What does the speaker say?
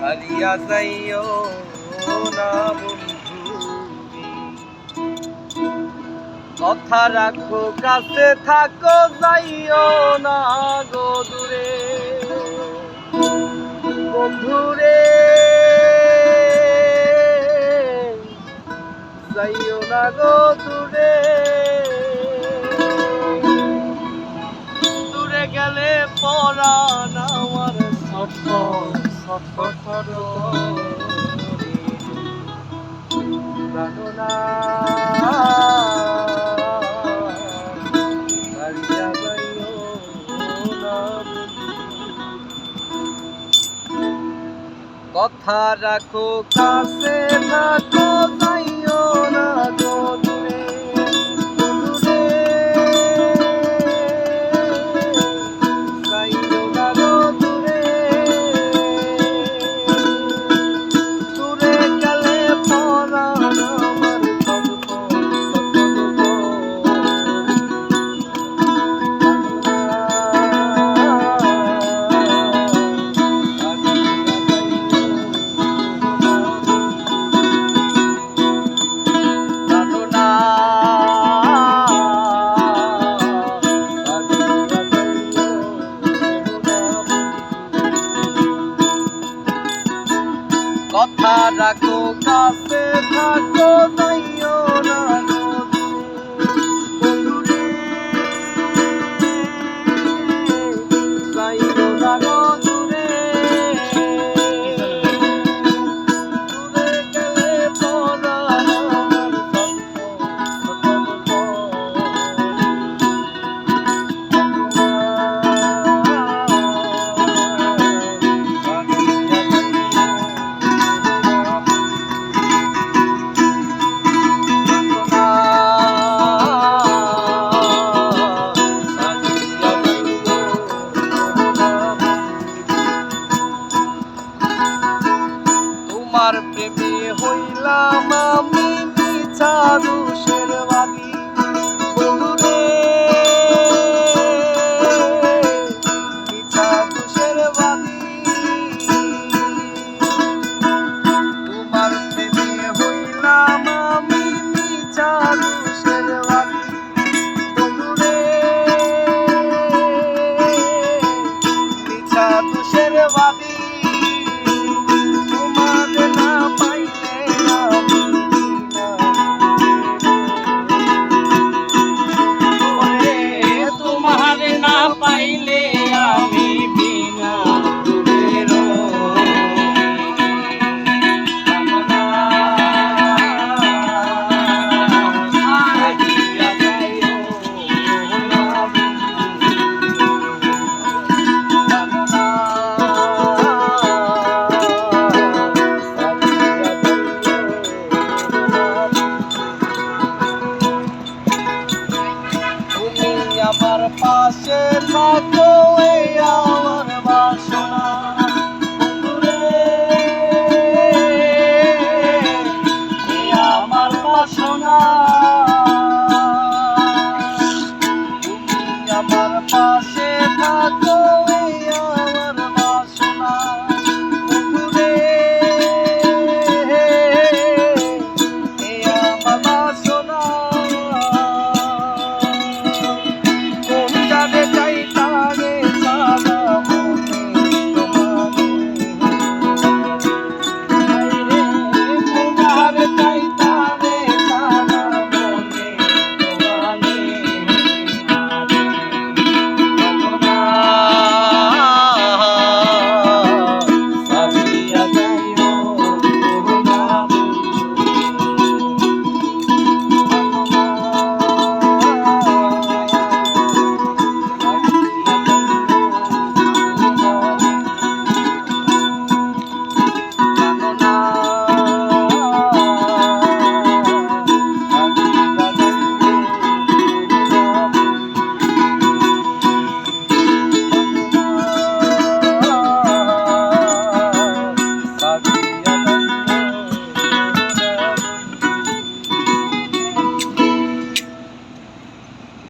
হারিয়া যাইও না কথা রাখো, কাছে থাকো, যাইও না গো দূরে। বন্ধুরে, যাইও না গো দূরে। দূরে গেলে পরাণ আমার সফর কথা রাখো কাছে থাকো যাইও কথা রাখো কাছে থাকো যাইও না তোমার প্রেমে হইলাম আমি বিচারু দোষের পাইলে পাশে থাকো এই আমার বাসনা। আমার বাসনা। তুমি আমার পাশে থাকো